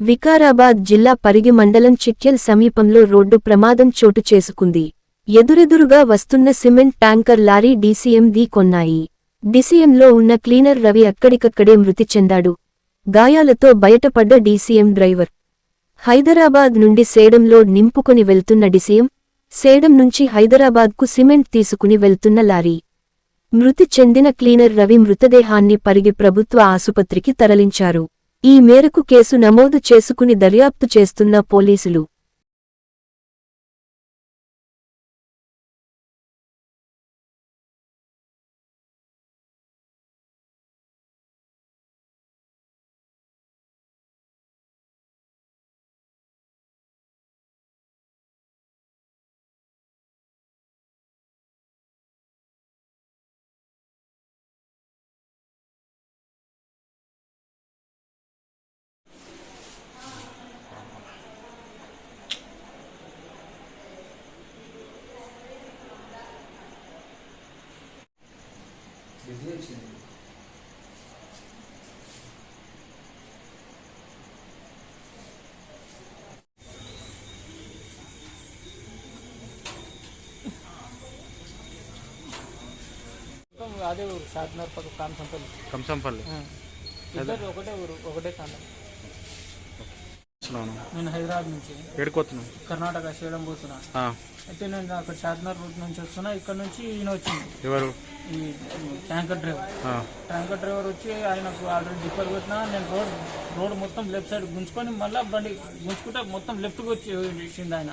వికారాబాద్ జిల్లా పరిగి మండలం చిట్యల్ సమీపంలో రోడ్డు ప్రమాదం చోటు చేసుకుంది. ఎదురెదురుగా వస్తున్న సిమెంట్ ట్యాంకర్ లారీ డీసీఎం ది కొన్నాయి. డీసీఎంలో ఉన్న క్లీనర్ రవి అక్కడికక్కడే మృతి చెందాడు. గాయాలతో బయటపడ్డ డీసీఎం డ్రైవర్. హైదరాబాద్ నుండి సేడంలో నింపుకొని వెళ్తున్న డిసీఎం సేడం నుంచి హైదరాబాద్కు సిమెంట్ తీసుకుని వెళ్తున్న లారీ. మృతి చెందిన క్లీనర్ రవి మృతదేహాన్ని పరిగి ప్రభుత్వ ఆసుపత్రికి తరలించారు. ఈ మేరకు కేసు నమోదు చేసుకుని దర్యాప్తు చేస్తున్న పోలీసులు. అదే ఊరు షాద్నర్ పక్క కాంసంపల్లి. కంసంపల్లి ఇద్దరు ఒకటే ఊరు ఒకటే కాండం వస్తున్నాను నేను హైదరాబాద్ నుంచి. ఏడుకోతున్నాను కర్ణాటక చేయడం పోతున్నా. అయితే నేను అక్కడ షాద్నర్ రూట్ నుంచి వస్తున్నా. ఇక్కడ నుంచి ఈయన వచ్చింది ఎవరు? ఈ ట్యాంకర్ డ్రైవర్. ట్యాంకర్ డ్రైవర్ వచ్చి ఆయనకు ఆల్రెడీ డిప్పర్ పెట్టినా నేను రోడ్ రోడ్ మొత్తం లెఫ్ట్ సైడ్ గుంజుకొని మళ్ళీ బండి గుంజుకుంటే మొత్తం లెఫ్ట్కి వచ్చి వేసింది ఆయన.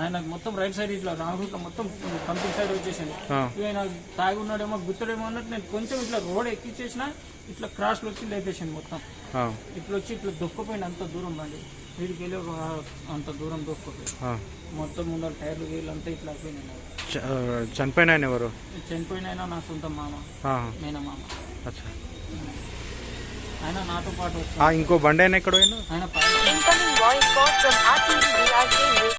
ఆయన మొత్తం రైట్ సైడ్ ఇట్లా రాంగ్ రూట్లో మొత్తం పంపింగ్ సైడ్ వచ్చేసింది ఆయన తాగి ఉన్నాడేమో గుర్తుడేమో అన్నట్టు నేను కొంచెం ఇట్లా రోడ్ ఎక్కిచ్చేసిన ఇట్లా క్రాస్లో వచ్చి లేపేసింది మొత్తం. ఇట్లా వచ్చి ఇట్లా దొక్కపోయింది అంత దూరం బండి. వీడికి వెళ్ళి ఒక అంత దూరం ఆ. మొత్తం ముందర టైర్లు వీళ్ళు అంతా ఇట్లా ఆ, చనిపోయిన ఆయన ఎవరు? చనిపోయిన ఆయన నా సొంత మామ. మేన మామ. అచ్చా. ఆయన నాతో పాటు ఇంకో బండి ఆయన ఎక్కడ పోయినా ఆయన